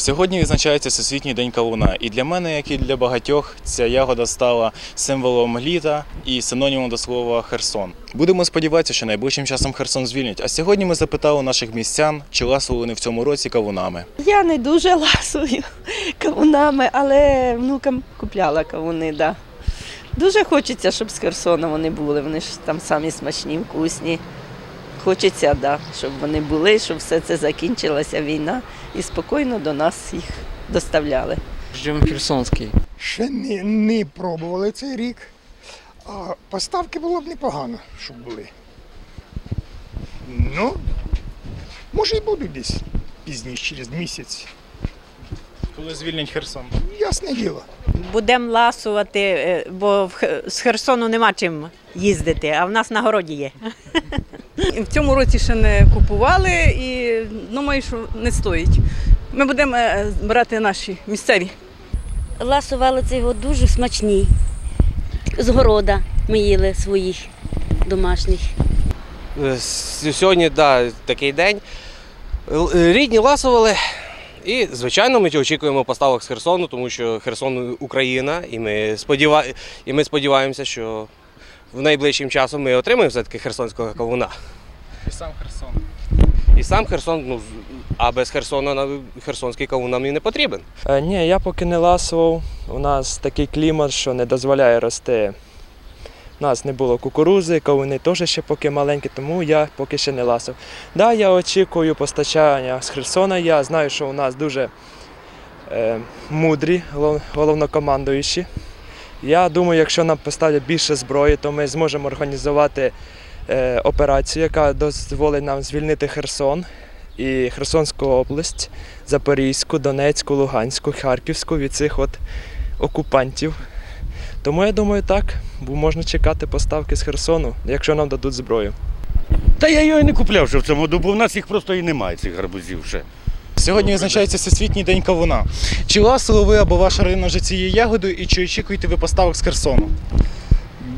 Сьогодні відзначається Всесвітній день кавуна, і для мене, як і для багатьох, ця ягода стала символом літа і синонімом до слова Херсон. Будемо сподіватися, що найближчим часом Херсон звільнять. А сьогодні ми запитали наших містян, чи ласували вони в цьому році кавунами. Я не дуже ласую кавунами, але внукам купляла кавуни, да. Дуже хочеться, щоб з Херсона вони були. Вони ж там самі смачні, вкусні. Хочеться, да, щоб вони були, щоб все це закінчилася війна і спокійно до нас їх доставляли. Ждем Херсонський. Ще не, не пробували цей рік. А поставки було б непогано, щоб були. Ну, може і будуть десь пізніше, через місяць. Коли звільнять Херсон? Ясне діло. Будемо ласувати, е, бо з Херсону нема чим їздити, а в нас на городі є. В цьому році ще не купували і думаю, що не стоїть. Ми будемо е, брати наші місцеві. Ласували цей год дуже смачні. З города ми їли своїх домашніх. Е, Сьогодні да, такий день. Е, Рідні ласували. І, звичайно, ми очікуємо поставок з Херсону, тому що Херсон Україна, і ми, сподіва... і ми сподіваємося, що в найближчим часом ми отримаємо все-таки херсонського кавуна. І сам Херсон. І сам Херсон, ну, а без Херсона херсонський кавун нам і не потрібен. Е, Ні, я поки не ласував. У нас такий клімат, що не дозволяє рости. У нас не було кукурузи, кавуни теж ще поки маленькі, тому я поки ще не ласив. Да, я очікую постачання з Херсона. Я знаю, що у нас дуже е, мудрі головнокомандуючі. Я думаю, якщо нам поставлять більше зброї, то ми зможемо організувати е, операцію, яка дозволить нам звільнити Херсон і Херсонську область. Запорізьку, Донецьку, Луганську, Харківську від цих от окупантів. Тому я думаю, так, бо можна чекати поставки з Херсону, якщо нам дадуть зброю. Та я його і не купляв ще в цьому году, бо в нас їх просто і немає, цих гарбузів ще. Сьогодні відзначається Всесвітній день кавуна. Чи ласували ви або ваша родина вже цією ягодою, і чи очікуєте ви поставок з Херсону?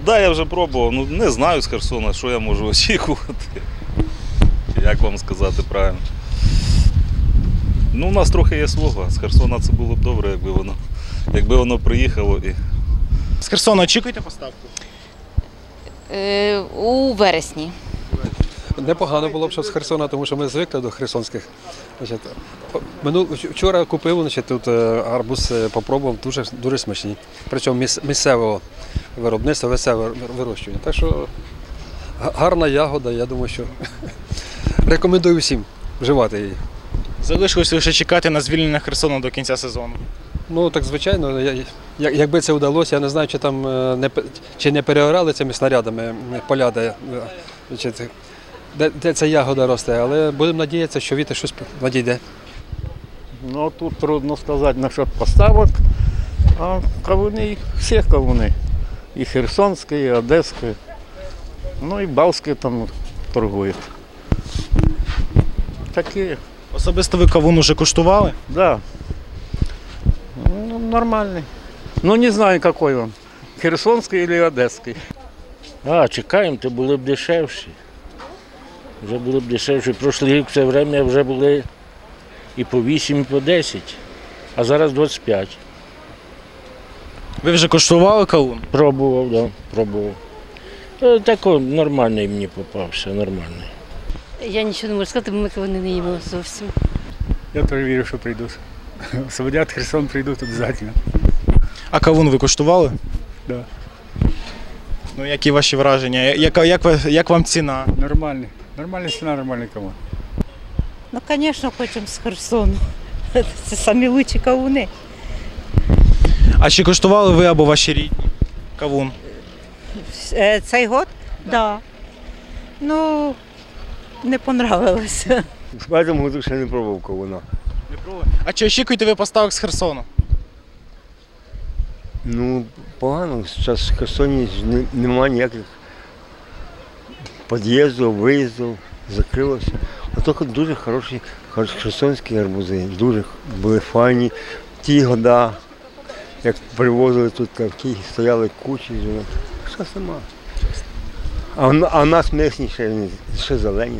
Да, я вже пробував. Ну не знаю з Херсона, що я можу очікувати. Як вам сказати правильно? Ну, у нас трохи є свого. З Херсона це було б добре, якби воно, якби воно приїхало і. З Херсону очікуєте поставку? Е, у вересні. Непогано було б, що з Херсона, тому що ми звикли до херсонських. Значить, вчора купив значить, тут е, арбуз, е, попробував, дуже, дуже смачні. Причому місцевого виробництва, місцеве вирощування. Так що гарна ягода, я думаю, що рекомендую всім вживати її. Залишилось лише чекати на звільнення Херсону до кінця сезону. Ну так звичайно, я- якби це вдалося, я не знаю, чи там е, не чи не переорали цими снарядами поля, де, е, значить, де, де ця ягода росте, але будемо надіятися, що вітер щось надійде. Ну тут трудно сказати насчет поставок, а кавуни, всі кавуни. І Херсонські, і Одеські, ну і Балтські там торгують. Такі, Особисто ви кавун уже куштували? да. Ну, нормальний. Ну не знаю, який він. Херсонський чи Одеський. А, чекаємо, то були б дешевші. Вже були б дешевші. Прошлий рік в це время вже були і по 8, і по 10, а зараз 25. Ви вже куштували кавун? Пробував, так, да, пробував. Е, Тако нормальний мені попався, нормальний. Я нічого не можу сказати, бо ми кавуни не їмо зовсім. Я теж вірю, що прийдуть. Освободять Херсон, прийдуть обов'язково. А кавун ви куштували? Да. Ну, які ваші враження? Як, як, ви- як вам ціна? Нормальний. Нормальна ціна, нормальний кавун. Ну, звісно, хочемо з Херсону. Це самі лучші кавуни. А чи куштували ви або ваші рідні? Кавун. Е, Цей год? Так. Да. Ну, не понравилося. В цьому году ще не пробував кавуна. Не пробували? А чи очікуєте ви поставок з Херсону? Ну, погано. Зараз в Херсоні ж не- нема ніяких під'їздів, виїзду, закрилося. А тільки дуже хороші херсонські гарбузи, дуже були файні. Ті года, як привозили тут такі, стояли кучі. Зараз нема. А, в нас місні ще, ще зелені.